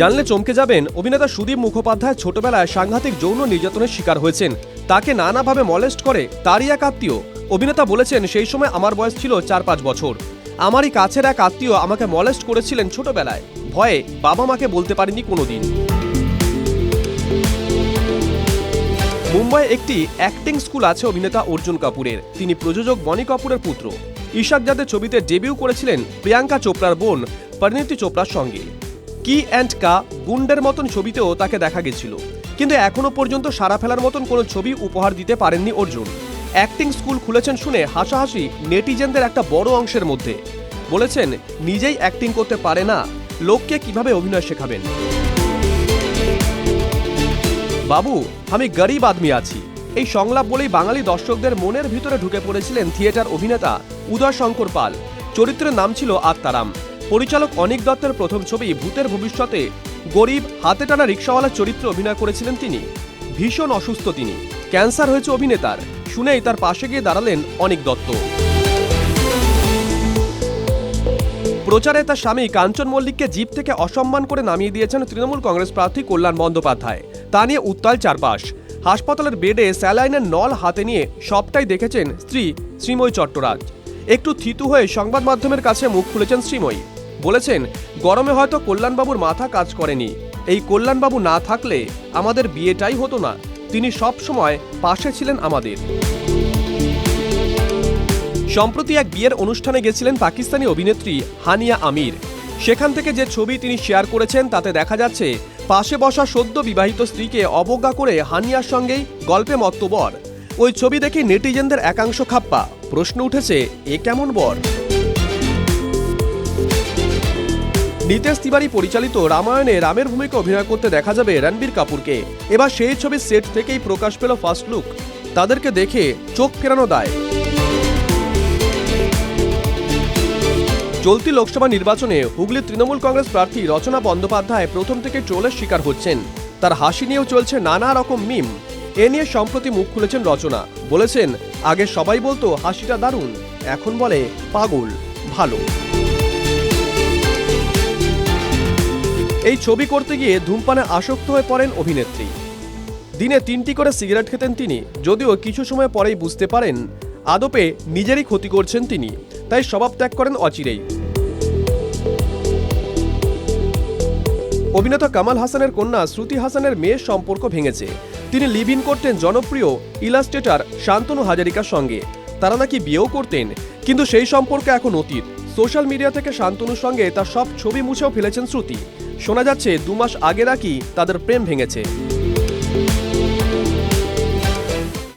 জানলে চমকে যাবেন অভিনেতা সুদীপ মুখোপাধ্যায় ছোটবেলায় সাংঘাতিক যৌন নির্যাতনের শিকার হয়েছেন। তাকে নানাভাবে মলেস্ট করে, তারই এক আত্মীয়। অভিনেতা বলেছেন, সেই সময় আমার বয়স ছিল চার পাঁচ বছর। আমারই কাছের এক আত্মীয় আমাকে মলেস্ট করেছিলেন ছোটবেলায়। ভয়ে বাবা মাকে বলতে পারিনি কোনোদিন। মুম্বাই একটি অ্যাক্টিং স্কুল আছে অভিনেতা অর্জুন কাপুরের। তিনি প্রযোজক বনি কাপুরের পুত্র। ঈশাক যাদের ছবিতে ডেবিউ করেছিলেন, প্রিয়াঙ্কা চোপড়ার বোন, পরিণীতি চোপড়ার সঙ্গে। কি অ্যান্ড কা গুন্ডের মতন ছবিতেও তাকে দেখা গেছিল। কিন্তু এখনও পর্যন্ত সারা ফেলার মতন কোনো ছবি উপহার দিতে পারেননি অর্জুন। অ্যাক্টিং স্কুল খুলেছেন শুনে হাসাহাসি নেটিজেনদের একটা বড় অংশের মধ্যে। বলেছেন, নিজেই অ্যাক্টিং করতে পারে না, লোককে কীভাবে অভিনয় শেখাবেন? বাবু, আমি গরিব আদমি আছি। এই সংলাপ বলেই বাঙালি দর্শকদের মনের ভিতরে ঢুকে পড়েছিলেন থিয়েটার অভিনেতা উদয় শঙ্কর পাল। চরিত্রের নাম ছিল আত্মারাম। পরিচালক অনিক দত্তের প্রথম ছবি ভূতের ভবিষ্যতে গরিব, হাতে টানা রিক্সাওয়ালার চরিত্রে অভিনয় করেছিলেন তিনি। ভীষণ অসুস্থ তিনি। ক্যান্সার হয়েছে অভিনেতার। শুনেই তার পাশে গিয়ে দাঁড়ালেন অনিক দত্ত। প্রচারে তার স্বামী কাঞ্চন মল্লিককে জিপ থেকে অসম্মান করে নামিয়ে দিয়েছেন তৃণমূল কংগ্রেস প্রার্থী কল্যাণ বন্দ্যোপাধ্যায়। তা নিয়ে উত্তাল চারপাশ। হাসপাতালের বেডে স্যালাইনের নল হাতে নিয়ে সবটাই দেখেছেন স্ত্রী শ্রীময়ী চট্টরাজ। একটু থিতু হয়ে সংবাদ মাধ্যমের কাছে মুখ খুলেছেন শ্রীময়ী। বলেছেন, গরমে হয়তো কল্যাণবাবুর মাথা কাজ করেনি। এই কল্যাণবাবু না থাকলে আমাদের বিয়েটাই হতো না। তিনি সব সময় পাশে ছিলেন আমাদের। সম্প্রতি এক বিয়ের অনুষ্ঠানে গেছিলেন পাকিস্তানি অভিনেত্রী হানিয়া আমির। সেখান থেকে যে ছবি তিনি শেয়ার করেছেন, তাতে দেখা যাচ্ছে, পাশে বসা সদ্য বিবাহিত স্ত্রীকে অবজ্ঞা করে হানিয়ার সঙ্গেই গল্পে মত্ত বর ওই ছবি দেখে নেটিজেনদের একাংশ খাপ্পা। প্রশ্ন উঠেছে, এ কেমন বর? নিতেশ তিওয়ারি পরিচালিত রামায়ণে রামের ভূমিকা অভিনয় করতে দেখা যাবে রণবীর কাপুরকে। এবার সেই ছবির সেট থেকেই প্রকাশ পেল ফার্স্ট লুক। তাদেরকে দেখে চোখ ফেরানো দায়। চলতি লোকসভা নির্বাচনে হুগলির তৃণমূল কংগ্রেস প্রার্থী রচনা বন্দ্যোপাধ্যায় প্রথম থেকে ট্রোলের শিকার হচ্ছেন। তার হাসি নিয়েও চলছে নানা রকম মিম। এ নিয়ে সম্প্রতি মুখ খুলেছেন রচনা। বলেছেন, আগে সবাই বলতো হাসিটা দারুণ, এখন বলে পাগল, ভালো। এই ছবি করতে গিয়ে ধূমপানে আসক্ত হয়ে পড়েন অভিনেত্রী। দিনে তিনটি করে সিগারেট খেতেন তিনি, যদিও কিছু সময় পরেই বুঝতে পারেন আদপে নিজেরই ক্ষতি করছেন তিনি, তাই স্বভাব ত্যাগ করেন অচিরেই। অভিনেতা কামাল হাসানের কন্যা শ্রুতি হাসানের মেয়ের সম্পর্ক ভেঙেছে। তিনি লিভ ইন করতেন জনপ্রিয় ইলাস্ট্রেটার শান্তনু হাজারিকার সঙ্গে। তারা নাকি বিয়েও করতেন, কিন্তু সেই সম্পর্ক এখন অতীত। সোশ্যাল মিডিয়া থেকে শান্তনুর সঙ্গে তার সব ছবি মুছেও ফেলেছেন শ্রুতি। শোনা যাচ্ছে দু মাস আগে নাকি তাদের প্রেম ভেঙেছে।